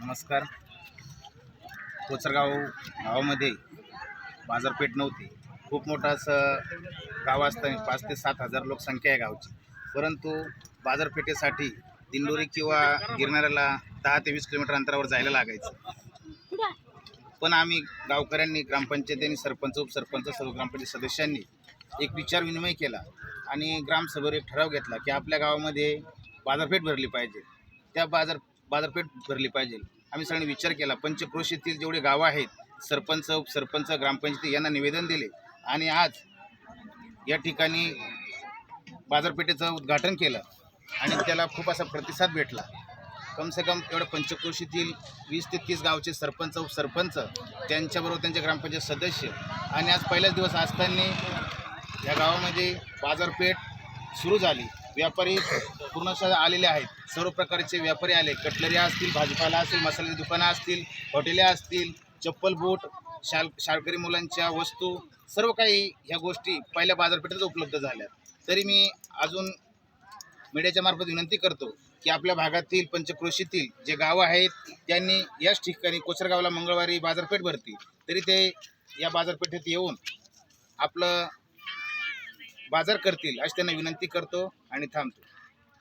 नमस्कार. कोचरगाव गावामध्ये बाजारपेठ नव्हती. खूप मोठं असं गाव असताना पाच ते सात हजार लोकसंख्या आहे गावची. परंतु बाजारपेठेसाठी दिंडोरी किंवा गिरणाऱ्याला दहा ते वीस किलोमीटर अंतरावर जायला लागायचं. पण आम्ही गावकऱ्यांनी ग्रामपंचायतीने सरपंच उपसरपंच सर्व ग्रामपंचायत सदस्यांनी एक विचार विनिमय केला आणि ग्रामसभेवर एक ठराव घेतला की आपल्या गावामध्ये बाजारपेठ भरली पाहिजे. त्या बाजार बाजारपेठ भरली पाहिजे. आम्ही सगळ्यांनी विचार केला. पंचक्रोशीतील जेवढे गावं आहेत सरपंच उपसरपंच ग्रामपंचायती यांना निवेदन दिले. आणि आज या ठिकाणी बाजारपेठेचं उद्घाटन केलं. आणि त्याला खूप असा प्रतिसाद भेटला. कम से कम एवढं पंचक्रोशीतील वीस ते तीस गावचे सरपंच उपसरपंच त्यांच्याबरोबर त्यांचे ग्रामपंचायत सदस्य आणि आज पहिलाच दिवस असताना या गावामध्ये बाजारपेठ सुरू झाली. व्यापारी पूर्णशः आलेले आहेत. सर्व प्रकारचे व्यापारी आले. कटलरी असतील भाजीपाला असतील मसाल्याची दुकानं असतील हॉटेले असतील चप्पल बूट शाल शाळकरी मुलांच्या वस्तू सर्व काही ह्या गोष्टी पहिल्या बाजारपेठेत उपलब्ध झाल्या तरी मी अजून मीडियाच्या मार्फत विनंती करतो की आपल्या भागातील पंचक्रोशीतील जे गावं आहेत त्यांनी याच ठिकाणी कोचरगावला मंगळवारी बाजारपेठ भरती. तरी ते या बाजारपेठेत येऊन आपलं बाजार करतील अशी त्यांना विनंती करतो आणि थांबतो.